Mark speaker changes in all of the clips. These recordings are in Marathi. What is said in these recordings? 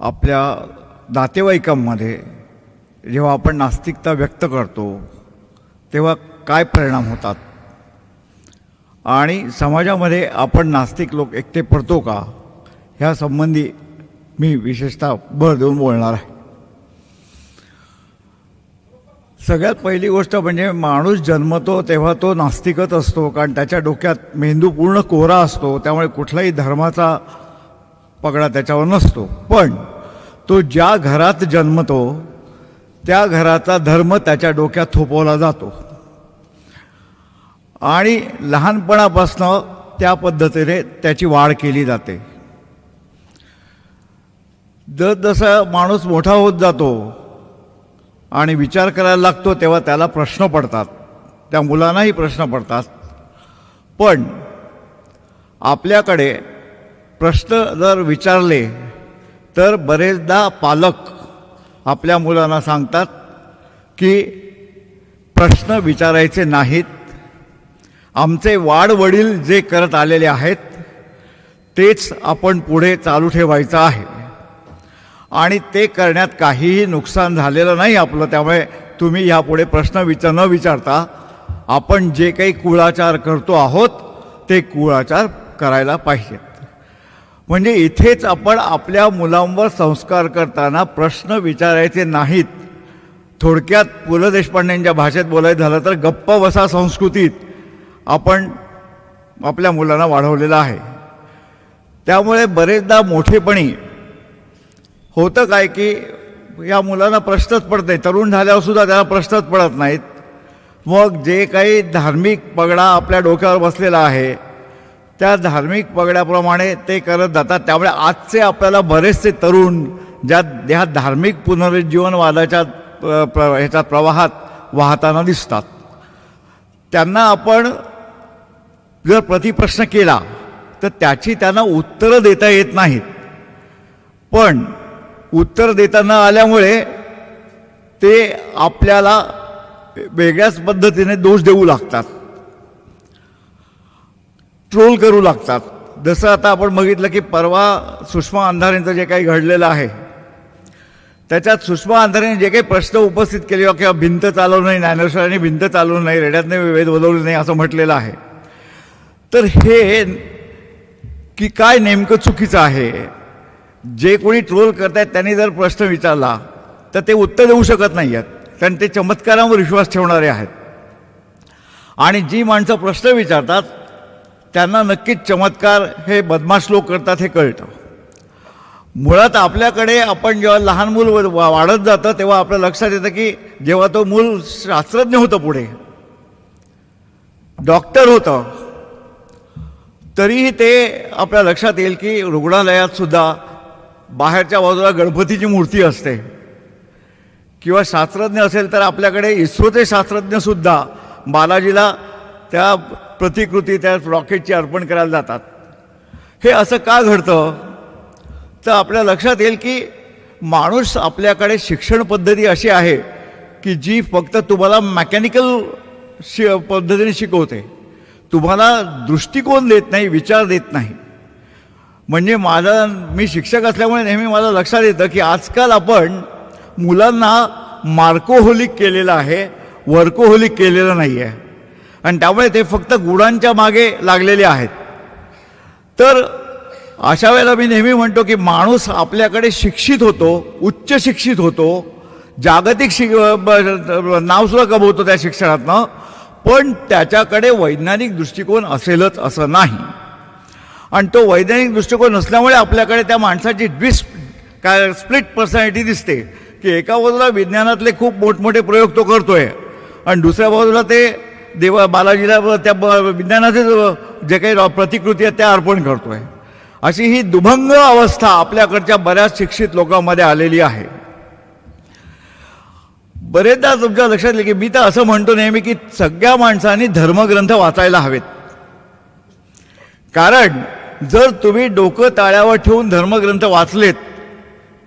Speaker 1: आपल्या नातेवाईकांमध्ये जेव्हा आपण नास्तिकता व्यक्त करतो तेव्हा काय परिणाम होतात? आणि समाजामध्ये आपण नास्तिक लोक एकटे पडतो का? ह्या संबंधी मी विशेषतः भर देऊन बोलणार आहे. सगळ्यात पहिली गोष्ट म्हणजे माणूस जन्मतो तेव्हा तो नास्तिकच असतो कारण त्याच्या डोक्यात मेंदू पूर्ण कोरा असतो त्यामुळे कुठलाही धर्माचा पगडा त्याच्यावर नसतो. पण तो ज्या घरात जन्मतो त्या घराचा धर्म त्याच्या डोक्यात थोपवला जातो. आणि लहानपणापासनं त्या पद्धतीने त्याची वाढ केली जाते. जसजसा माणूस मोठा होत जातो आणि विचार करायला लागतो तेव्हा त्याला प्रश्न पडतात. त्या मुलांनाही प्रश्न पडतात. पण आपल्याकडे प्रश्न जर विचारले तर बरेचदा पालक आपल्या मुलांना सांगतात की प्रश्न विचारायचे नाहीत. आमचे वाडवडील जे करत आलेले आहेत तेच आपण पुढे चालू ठेवायचं आहे. आणि ते करण्यात काहीही नुकसान झालेलं नाही आपलं त्यामुळे तुम्ही ह्यापुढे प्रश्न विचार न विचारता आपण जे काही कुळाचार करतो आहोत ते कुळाचार करायला पाहिजेत म्हणजे इथेच आपण आपल्या मुलांवर संस्कार करताना प्रश्न विचारायचे नाहीत. थोडक्यात पु ल देशपांडेंच्या भाषेत बोलायचं झालं तर गप्प वसा संस्कृतीत. आपण आपल्या मुलांना वाढवलेलं आहे. त्यामुळे बरेचदा मोठेपणी होतं काय की या मुलांना प्रश्नच पडत नाही. तरुण झाल्यावर सुद्धा त्याला प्रश्नच पडत नाहीत. मग जे काही धार्मिक पगडा आपल्या डोक्यावर बसलेला आहे त्या धार्मिक पगड्याप्रमाणे ते करत जातात. त्यामुळे आजचे आपल्याला बरेचसे तरुण ज्या ह्या धार्मिक पुनरुज्जीवनवादाच्या प्र ह्याच्या प्रवाहात वाहताना दिसतात. त्यांना आपण जर प्रतिप्रश्न केला तर त्याची त्यांना उत्तरं देता येत नाहीत. पण उत्तर देता न आल्यामुळे ते आपल्याला वेगळ्याच पद्धतीने दोष देऊ लागतात. ट्रोल करू लागतात. जसं आता आपण बघितलं की परवा सुषमा अंधारेंचं जे काही घडलेलं आहे त्याच्यात सुषमा अंधारेने जे काही प्रश्न उपस्थित केले किंवा भिंत चालवू नाही ज्ञानेश्वरांनी भिंत चालवू नाही रेड्यातने वेद बोलवले नाही असं म्हटलेलं आहे. तर हे की काय नेमकं चुकीचं आहे? जे कोणी ट्रोल करतायत त्यांनी जर प्रश्न विचारला तर ते उत्तर देऊ शकत नाही आहेत कारण ते चमत्कारावर विश्वास ठेवणारे आहेत. आणि जी माणसं प्रश्न विचारतात त्यांना नक्कीच चमत्कार हे बदमाश लोक करतात हे कळतं. मुळात आपल्याकडे आपण जेव्हा लहान मूल वा- वाढत जातं तेव्हा आपल्या लक्षात येतं की जेव्हा तो मूल शास्त्रज्ञ होतं पुढे डॉक्टर होतं तरीही ते आपल्या लक्षात येईल की रुग्णालयात सुद्धा बाहेरच्या बाजूला गणपतीची मूर्ती असते. किंवा शास्त्रज्ञ असेल तर आपल्याकडे इस्रोचे शास्त्रज्ञसुद्धा बालाजीला त्या प्रतिकृती त्या रॉकेटची अर्पण करायला जातात. हे असं का घडतं? तर आपल्या लक्षात येईल की माणूस आपल्याकडे शिक्षण पद्धती अशी आहे की जी फक्त तुम्हाला मेकॅनिकल शि पद्धतीने शिकवते. तुम्हाला दृष्टिकोन देत नाही विचार देत नाही. म्हणजे माझा मी शिक्षक असल्यामुळे नेहमी मला लक्षात येतं की आजकाल आपण मुलांना मार्कोहोलिक केलेलं आहे वर्कोहोलिक केलेलं नाही आहे आणि त्यामुळे ते फक्त गुणांच्या मागे लागलेले आहेत. तर अशा वेळेला मी नेहमी म्हणतो की माणूस आपल्याकडे शिक्षित होतो उच्च शिक्षित होतो जागतिक शिक ब- नावसुद्धा कमवतो त्या शिक्षणातनं पण त्याच्याकडे वैज्ञानिक दृष्टिकोन असेलच असं नाही. आणि तो वैज्ञानिक दृष्टिकोन नसल्यामुळे आपल्याकडे त्या माणसाची डिस काय स्प्लिट पर्सनॅलिटी दिसते की एका बाजूला विज्ञानातले खूप मोठमोठे प्रयोग तो करतोय आणि दुसऱ्या बाजूला ते देवा बालाजीला त्या ब- विज्ञानाचे जे काही प्रतिकृती आहेत त्या अर्पण करतो आहे अशी ही दुभंग अवस्था आपल्याकडच्या बऱ्याच शिक्षित लोकांमध्ये आलेली आहे. बरेचदा तुमच्या लक्षात येईल की मी तर असं म्हणतो नेहमी की सगळ्या माणसांनी धर्मग्रंथ वाचायला हवेत. कारण जर तुम्ही डोकं ताळ्यावर ठेवून धर्मग्रंथ वाचलेत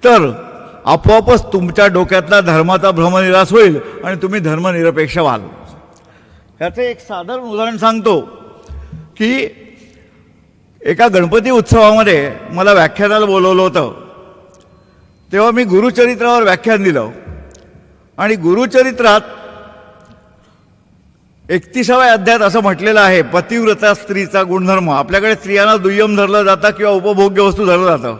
Speaker 1: तर आपोआपच तुमच्या डोक्यातला धर्माचा भ्रमनिरास होईल आणि तुम्ही धर्मनिरपेक्ष व्हाल. ह्याचं एक साधारण उदाहरण सांगतो की एका गणपती उत्सवामध्ये मला व्याख्यानाला बोलवलं होतं. तेव्हा मी गुरुचरित्रावर व्याख्यान दिलं. आणि गुरुचरित्रात एकतीसाव्या अध्यायात असं म्हटलेलं आहे पतिव्रता स्त्रीचा गुणधर्म. आपल्याकडे स्त्रियांना दुय्यम धरलं जातं किंवा उपभोग्य वस्तू धरलं जातं.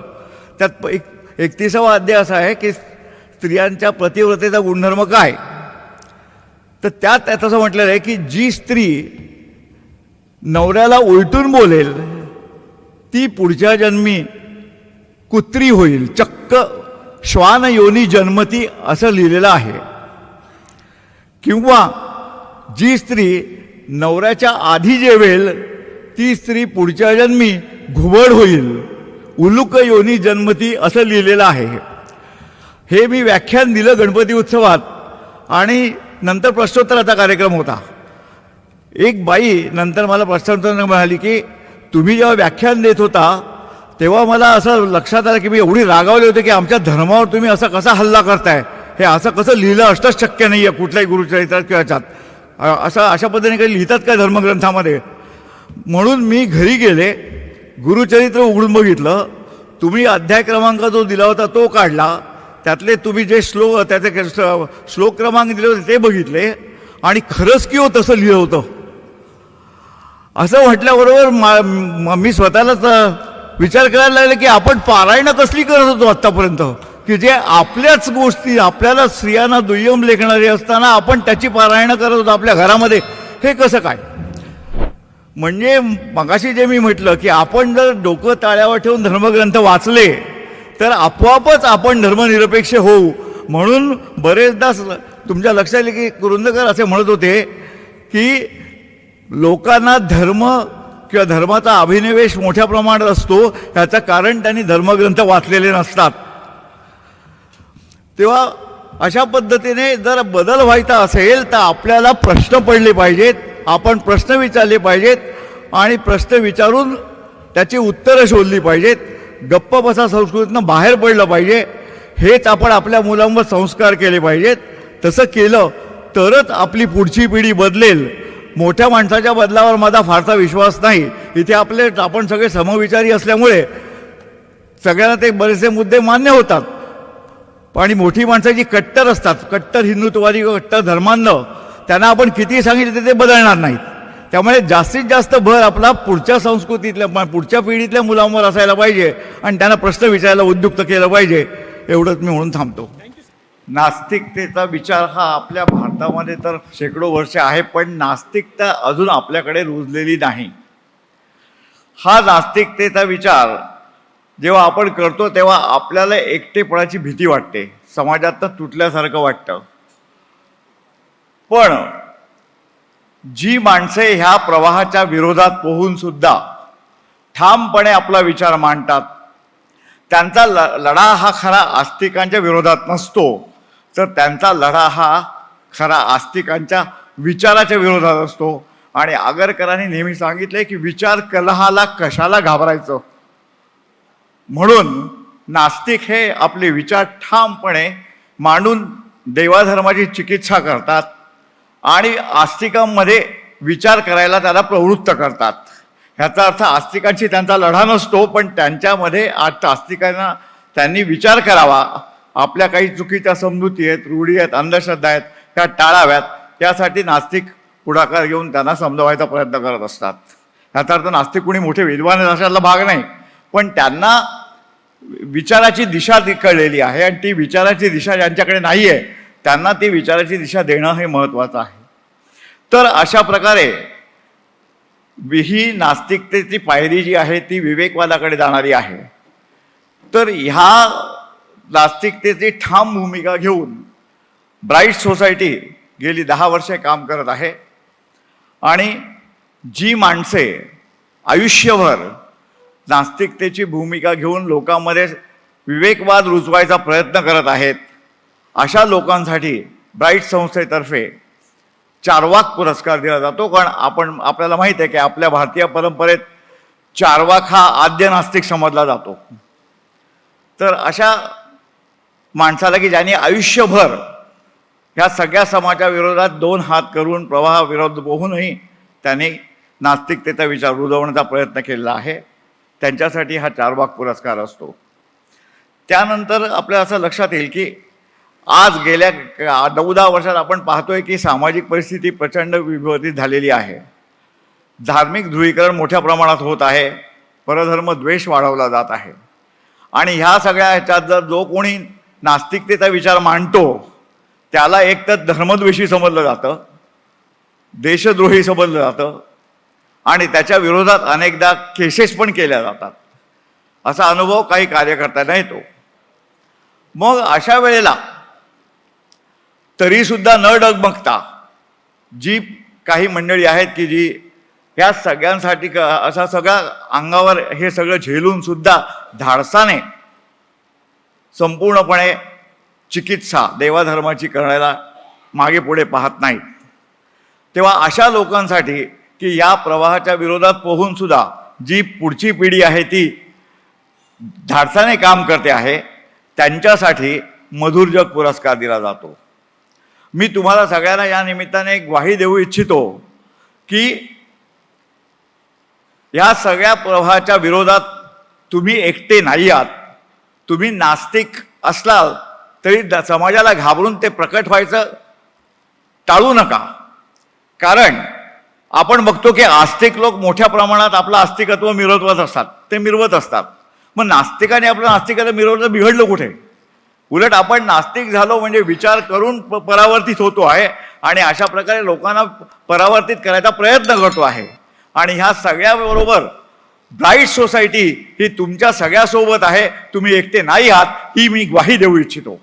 Speaker 1: त्यात एक एकतीसावा अध्याय असा आहे की स्त्रियांच्या पतिव्रतेचा गुणधर्म काय? तर त्यात त्यात असं म्हटलेलं आहे की जी स्त्री नवऱ्याला उलटून बोलेल ती पुढच्या जन्मी कुत्री होईल. चक्क श्वान योनी जन्मती असं लिहिलेलं आहे. किंवा जी स्त्री नवऱ्याच्या आधी जेवेल ती स्त्री पुढच्या जन्मी घुबड होईल. उलुक योनी जन्मती असं लिहिलेलं आहे. हे मी व्याख्यान दिलं गणपती उत्सवात आणि नंतर प्रश्नोत्तराचा कार्यक्रम होता. एक बाई नंतर मला प्रश्नोत्तर म्हणाली की तुम्ही जेव्हा व्याख्यान देत होता तेव्हा मला असं लक्षात आलं की मी एवढी रागावली होते की आमच्या धर्मावर तुम्ही असा कसा हल्ला करताय? हे असं कसं लिहिलं असणंच शक्य नाही आहे कुठल्याही गुरुचरित्रात किंवा याच्यात असं अशा पद्धतीने काही लिहितात काय धर्मग्रंथामध्ये? म्हणून मी घरी गेले गुरुचरित्र उघडून बघितलं. तुम्ही अध्याय क्रमांक जो दिला होता तो काढला. त्यातले तुम्ही जे श्लोक त्याचे श्लोक क्रमांक दिले होते ते बघितले आणि खरंच की हो तसं लिहिलं होतं. असं म्हटल्याबरोबर मा- मी स्वतःलाच विचार करायला लागले की आपण पारायणं कसली करत होतो आत्तापर्यंत? की जे आपल्याच गोष्टी आपल्याला स्त्रियांना दुय्यम लेखणारी असताना आपण त्याची पारायणं करत होतो आपल्या घरामध्ये हे कसं काय? म्हणजे मगाशी जे मी म्हटलं की आपण जर डोकं ताळ्यावर ठेवून धर्मग्रंथ वाचले तर आपोआपच आपण धर्मनिरपेक्ष होऊ. म्हणून बरेचदा तुमच्या लक्षात येईल की कुरुंदकर असे म्हणत होते की लोकांना धर्म किंवा धर्माचा अभिनिवेश मोठ्या प्रमाणात असतो याचं कारण त्यांनी धर्मग्रंथ वाचलेले नसतात. तेव्हा अशा पद्धतीने जर बदल व्हायचा असेल तर आपल्याला प्रश्न पडले पाहिजेत आपण प्रश्न विचारले पाहिजेत आणि प्रश्न विचारून त्याची उत्तरं शोधली पाहिजेत. गप्प बसा संस्कृतीनं बाहेर पडलं पाहिजे. हेच आपण आपल्या मुलांवर संस्कार केले पाहिजेत. तसं केलं तरच आपली पुढची पिढी बदलेल. मोठ्या माणसाच्या बदलावर माझा फारसा विश्वास नाही. इथे आपले आपण सगळे समविचारी असल्यामुळे सगळ्यांना ते बरेचसे मुद्दे मान्य होतात. आणि मोठी माणसं जी कट्टर असतात. कट्टर हिंदुत्ववादी किंवा कट्टर धर्मांध त्यांना आपण किती सांगितलं ते बदलणार नाहीत. त्यामुळे जास्तीत जास्त भर आपला पुढच्या संस्कृतीतल्या पुढच्या पिढीतल्या मुलांवर असायला पाहिजे आणि त्यांना प्रश्न विचारायला उद्युक्त केलं पाहिजे. एवढंच मी म्हणून थांबतो. नास्तिकतेचा विचार हा आपल्या भारतामध्ये तर शेकडो वर्ष आहे पण नास्तिकता अजून आपल्याकडे रुजलेली नाही. हा नास्तिकतेचा विचार जेव्हा आपण करतो तेव्हा आपल्याला एकटेपणाची भीती वाटते. समाजात तुटल्यासारखं वाटतं. पण जी माणसे ह्या प्रवाहाच्या विरोधात पोहून सुद्धा ठामपणे आपला विचार मांडतात त्यांचा ल लढा हा खरा आस्तिकांच्या विरोधात नसतो तर त्यांचा लढा हा खरा आस्तिकांच्या विचाराच्या विरोधात असतो. आणि आगरकरांनी नेहमी सांगितले की विचार कलहाला कशाला घाबरायचं? म्हणून नास्तिक हे आपले विचार ठामपणे मांडून देवाधर्माची चिकित्सा करतात. आणि आस्तिकांमध्ये विचार करायला त्याला प्रवृत्त करतात. ह्याचा अर्थ आस्तिकांशी त्यांचा लढा नसतो पण त्यांच्यामध्ये आज आस्तिकांना त्यांनी विचार करावा. आपल्या काही चुकीच्या समजुती आहेत रूढी आहेत अंधश्रद्धा आहेत त्या टाळाव्यात. त्यासाठी नास्तिक पुढाकार घेऊन त्यांना समजवायचा प्रयत्न करत असतात. ह्याचा अर्थ नास्तिक कुणी मोठे विद्वान अशातला भाग नाही. पण त्यांना विचाराची दिशा कळलेली आहे आणि ती विचाराची दिशा ज्यांच्याकडे नाही आहे त्यांना ती विचाराची दिशा देणं हे महत्त्वाचं आहे. तर अशा प्रकारे ही नास्तिकतेची पायरी जी आहे ती विवेकवादाकडे जाणारी आहे. तर ह्या नास्तिकतेची ठाम भूमिका घेऊन ब्राईट सोसायटी गेली दहा वर्षे काम करत आहे आणि जी माणसे आयुष्यभर नास्तिकतेची भूमिका घेऊन लोकांमध्ये विवेकवाद रुजवायचा प्रयत्न करत आहेत अशा लोकांसाठी ब्राईट संस्थेतर्फे चारवाक पुरस्कार दिला जातो कारण आपण आपल्याला माहीत आहे की आपल्या भारतीय परंपरेत चारवाक हा आद्य नास्तिक समजला जातो. तर अशा माणसाला की ज्यांनी आयुष्यभर ह्या सगळ्या समाजाविरोधात दोन हात करून प्रवाहाविरोध पोहूनही त्यांनी नास्तिकतेचा विचार रुजवण्याचा प्रयत्न केलेला आहे त्यांच्यासाठी हा चारबाग पुरस्कार असतो. त्यानंतर आपल्या असं लक्षात येईल की आज गेल्या नऊ दहा वर्षात आपण पाहतोय की सामाजिक परिस्थिती प्रचंड विभाजित झालेली आहे. धार्मिक ध्रुवीकरण मोठ्या प्रमाणात होत आहे. परधर्म द्वेष वाढवला जात आहे. आणि ह्या सगळ्या ह्याच्यात जर जो कोणी नास्तिकतेचा विचार मांडतो त्याला एक तर धर्मद्वेषी समजलं जातं देशद्रोही समजलं जातं आणि त्याच्या विरोधात अनेकदा केसेस पण केल्या जातात. असा अनुभव काही कार्यकर्त्यांना येतो. मग अशा वेळेला तरीसुद्धा न डगमगता जी काही मंडळी आहेत की जी ह्या सगळ्यांसाठी क- असा सगळा अंगावर हे सगळं झेलून सुद्धा धाडसाने संपूर्णपणे चिकित्सा देवाधर्माची करायला मागे पुढे पाहत नाहीत तेव्हा अशा लोकांसाठी की या प्रवाहाच्या विरोधात पोहून सुद्धा जी पुढची पिढी आहे ती धाडसाने काम करते आहे त्यांच्यासाठी मधुरजग पुरस्कार दिला जातो. मी तुम्हाला सगळ्यांना या निमित्ताने एक ग्वाही देऊ इच्छितो की या सगळ्या प्रवाहाच्या विरोधात तुम्ही एकटे नाही आहात. तुम्ही नास्तिक असलाल तरी द- समाजाला घाबरून ते प्रकट व्हायचं टाळू नका. कारण आपण बघतो की आस्तिक लोक मोठ्या प्रमाणात आपलं आस्तिकत्व मिरवत असतात. ते मिरवत असतात. मग नास्तिकाने आपलं नास्तिकत्व मिरवलं बिघडलं कुठे? उलट आपण नास्तिक झालो म्हणजे विचार करून प- परावर्तित होतो आहे. आणि अशा प्रकारे लोकांना परावर्तित करायचा प्रयत्न करतो आहे. आणि ह्या सगळ्याबरोबर ब्राईट सोसायटी ही तुमच्या सगळ्यासोबत आहे. तुम्ही एकटे नाही आहात ही मी ग्वाही देऊ इच्छितो.